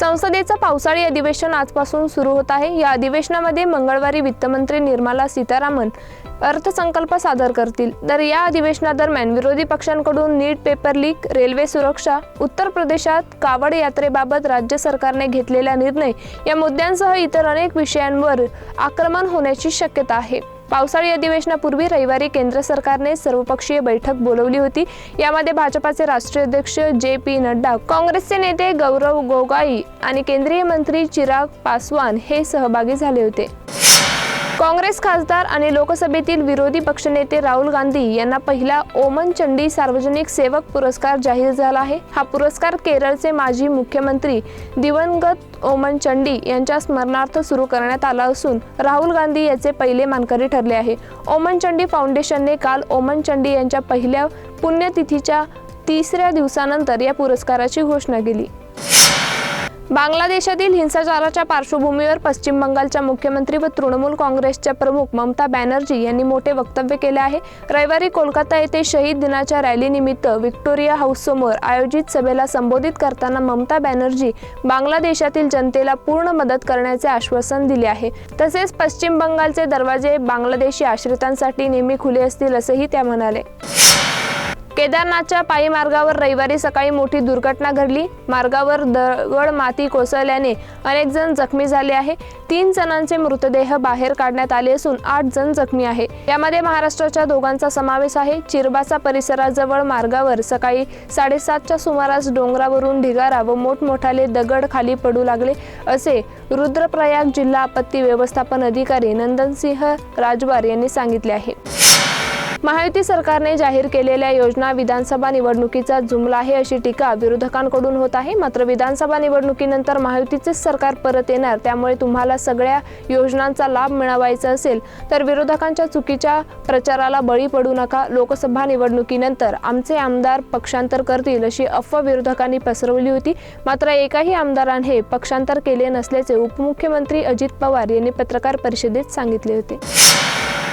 संसदेचं पावसाळी अधिवेशन आजपासून सुरू होत आहे. या अधिवेशनामध्ये मंगळवारी वित्तमंत्री निर्मला सीतारामन अर्थसंकल्प सादर करतील. तर या अधिवेशनादरम्यान विरोधी पक्षांकडून नीट पेपर लीक रेल्वे सुरक्षा उत्तर प्रदेशात कावड यात्रेबाबत राज्य सरकारने घेतलेला निर्णय या मुद्द्यांसह इतर अनेक विषयांवर आक्रमण होण्याची शक्यता आहे. पावसाळी अधिवेशनापूर्वी रविवारी केंद्र सरकारने सर्वपक्षीय बैठक बोलवली होती. यामध्ये भाजपाचे राष्ट्रीय अध्यक्ष जे पी नड्डा काँग्रेसचे नेते गौरव गोगाई आणि केंद्रीय मंत्री चिराग पासवान हे सहभागी झाले होते. काँग्रेस खासदार आणि लोकसभेतील विरोधी पक्षनेते राहुल गांधी यांना पहिला ओमन चंडी सार्वजनिक सेवक पुरस्कार जाहीर झाला आहे. हा पुरस्कार केरळचे माजी मुख्यमंत्री दिवंगत ओमन चंडी यांच्या स्मरणार्थ सुरू करण्यात आला असून राहुल गांधी याचे पहिले मानकरी ठरले आहे. ओमन चंडी फाउंडेशनने काल ओमन चंडी यांच्या पहिल्या पुण्यतिथीच्या तिसऱ्या दिवसानंतर या पुरस्काराची घोषणा केली. बांगलादेशातील हिंसाचाराच्या पार्श्वभूमीवर पश्चिम बंगालच्या मुख्यमंत्री व तृणमूल काँग्रेसच्या प्रमुख ममता बॅनर्जी यांनी मोठे वक्तव्य केले आहे. रविवारी कोलकाता येथे शहीद दिनाच्या रॅलीनिमित्त व्हिक्टोरिया हाऊससमोर आयोजित सभेला संबोधित करताना ममता बॅनर्जी बांगलादेशातील जनतेला पूर्ण मदत करण्याचे आश्वासन दिले आहे. तसेच पश्चिम बंगालचे दरवाजे बांगलादेशी आश्रितांसाठी नेहमी खुले असतील असंही त्या म्हणाले केदारनाथच्या पायी मार्गावर रविवारी सकाळी मोठी दुर्घटना घडली. मार्गावर दगड माती कोसळल्याने अनेक जण जखमी झाले आहे. तीन जणांचे मृतदेह बाहेर काढण्यात आले असून आठ जण जखमी आहे. यामध्ये महाराष्ट्राच्या दोघांचा समावेश आहे. चिरबासा परिसराजवळ मार्गावर सकाळी साडेसातच्या सुमारास डोंगरावरून ढिगारा व मोठमोठाले दगड खाली पडू लागले असे रुद्रप्रयाग जिल्हा आपत्ती व्यवस्थापन अधिकारी नंदनसिंह राजवार यांनी सांगितले आहे. महायुती सरकारने जाहीर केलेल्या योजना विधानसभा निवडणुकीचा जुमला आहे अशी टीका विरोधकांकडून होत आहे. मात्र विधानसभा निवडणुकीनंतर महायुतीचेच सरकार परत येणार त्यामुळे तुम्हाला सगळ्या योजनांचा लाभ मिळवायचा असेल तर विरोधकांच्या चुकीच्या प्रचाराला बळी पडू नका. लोकसभा निवडणुकीनंतर आमचे आमदार पक्षांतर करतील अशी अफवा विरोधकांनी पसरवली होती. मात्र एकाही आमदाराने पक्षांतर केले नसल्याचे उपमुख्यमंत्री अजित पवार यांनी पत्रकार परिषदेत सांगितले होते.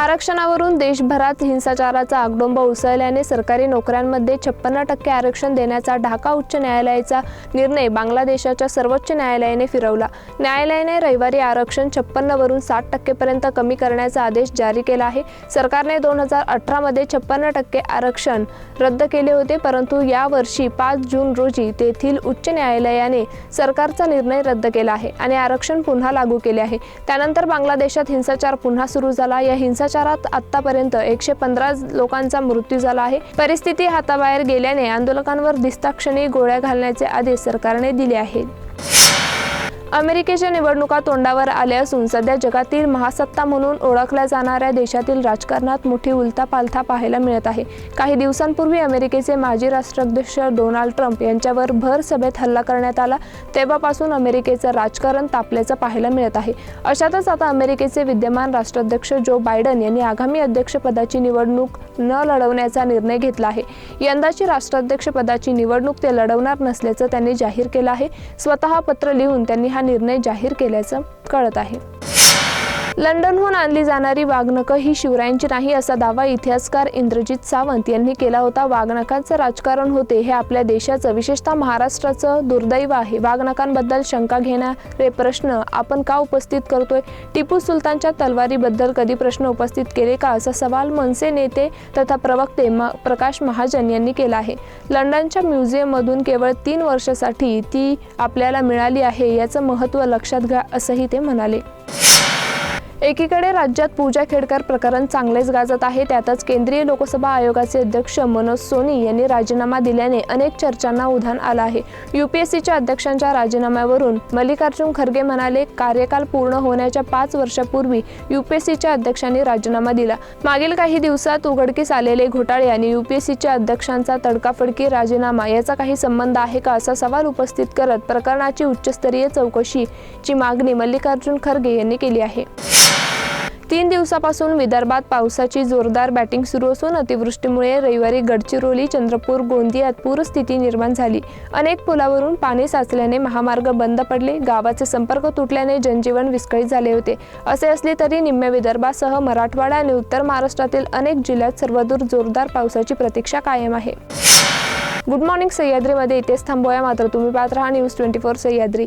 आरक्षणावरून देशभरात हिंसाचाराचा आगडोंबा उसळल्याने सरकारी नोकऱ्यांमध्ये छप्पन्न टक्के आरक्षण देण्याचा ढाका उच्च न्यायालयाचा निर्णय बांगलादेशाच्या सर्वोच्च न्यायालयाने फिरवला. न्यायालयाने रविवारी आरक्षण छप्पन्नवरून साठ टक्केपर्यंत कमी करण्याचा आदेश जारी केला आहे. सरकारने दोन हजार अठरामध्ये छप्पन्न टक्के आरक्षण रद्द केले होते परंतु यावर्षी पाच जून रोजी तेथील उच्च न्यायालयाने सरकारचा निर्णय रद्द केला आहे आणि आरक्षण पुन्हा लागू केले आहे. त्यानंतर बांगलादेशात हिंसाचार पुन्हा सुरू झाला. या हिंसा हिंसाचारात आतापर्यंत एकशे पंधरा लोकांचा मृत्यू झाला आहे. परिस्थिती हाताबाहेर गेल्याने आंदोलकांवर दिसताक्षणी गोळ्या घालण्याचे आदेश सरकारने दिले आहेत. अमेरिकेच्या निवडणुका तोंडावर आल्या असून सध्या जगातील महासत्ता म्हणून ओळखल्या जाणाऱ्या देशातील राजकारणात मोठी उलथापालथा पाहायला मिळत आहे. काही दिवसांपूर्वी अमेरिकेचे माजी राष्ट्राध्यक्ष डोनाल्ड ट्रम्प यांच्यावर भर सभेत हल्ला करण्यात आला. तेव्हापासून अमेरिकेचं राजकारण तापल्याचं पाहायला मिळत आहे. अशातच आता अमेरिकेचे विद्यमान राष्ट्राध्यक्ष जो बायडन यांनी आगामी अध्यक्षपदाची निवडणूक न लढवण्याचा निर्णय घेतला आहे. यंदाची राष्ट्राध्यक्षपदाची निवडणूक ते लढवणार नसल्याचं त्यांनी जाहीर केलं आहे. स्वतः पत्र लिहून त्यांनी हा हा निर्णय जाहीर केल्याचं कळत आहे. लंडनहून आणली जाणारी वाघनकं ही शिवरायांची नाही असा दावा इतिहासकार इंद्रजित सावंत यांनी केला होता. वाघनकांचं राजकारण होते हे आपल्या देशाचं विशेषतः महाराष्ट्राचं दुर्दैव आहे. वाघनकांबद्दल शंका घेणारे प्रश्न आपण का उपस्थित करतोय? टिपू सुलतानच्या तलवारीबद्दल कधी प्रश्न उपस्थित केले का? असा सवाल मनसे नेते तथा प्रवक्ते म प्रकाश महाजन यांनी केला आहे. लंडनच्या म्युझियममधून केवळ तीन वर्षासाठी ती आपल्याला मिळाली आहे याचं महत्त्व लक्षात घ्या असंही ते म्हणाले. एकीकडे राज्यात पूजा खेडकर प्रकरण चांगलेच गाजत आहे त्यातच केंद्रीय लोकसभा आयोगाचे अध्यक्ष मनोज सोनी यांनी राजीनामा दिल्याने अनेक चर्चांना उधाण आलं आहे. युपीएससीच्या अध्यक्षांच्या राजीनाम्यावरून मल्लिकार्जुन खरगे म्हणाले कार्यकाल पूर्ण होण्याच्या पाच वर्षापूर्वी युपीएससीच्या अध्यक्षांनी राजीनामा दिला. मागील काही दिवसात उघडकीस आलेले घोटाळे आणि युपीएससीच्या अध्यक्षांचा तडकाफडकी राजीनामा याचा काही संबंध आहे का असा सवाल उपस्थित करत प्रकरणाची उच्चस्तरीय चौकशीची मागणी मल्लिकार्जुन खरगे यांनी केली आहे. तीन दिवसापासून विदर्भात पावसाची जोरदार बॅटिंग सुरू असून अतिवृष्टीमुळे रविवारी गडचिरोली चंद्रपूर गोंदियात पूरस्थिती निर्माण झाली. अनेक पुलावरून पाणी साचल्याने महामार्ग बंद पडले. गावाचे संपर्क तुटल्याने जनजीवन विस्कळीत झाले होते. असे असले तरी निम्म्या विदर्भासह मराठवाडा आणि उत्तर महाराष्ट्रातील अनेक जिल्ह्यात सर्वदूर जोरदार पावसाची प्रतीक्षा कायम आहे. गुड मॉर्निंग सह्याद्रीमध्ये इथेच थांबूया. मात्र तुम्ही पाहत राहा न्यूज ट्वेंटी फोर सह्याद्री.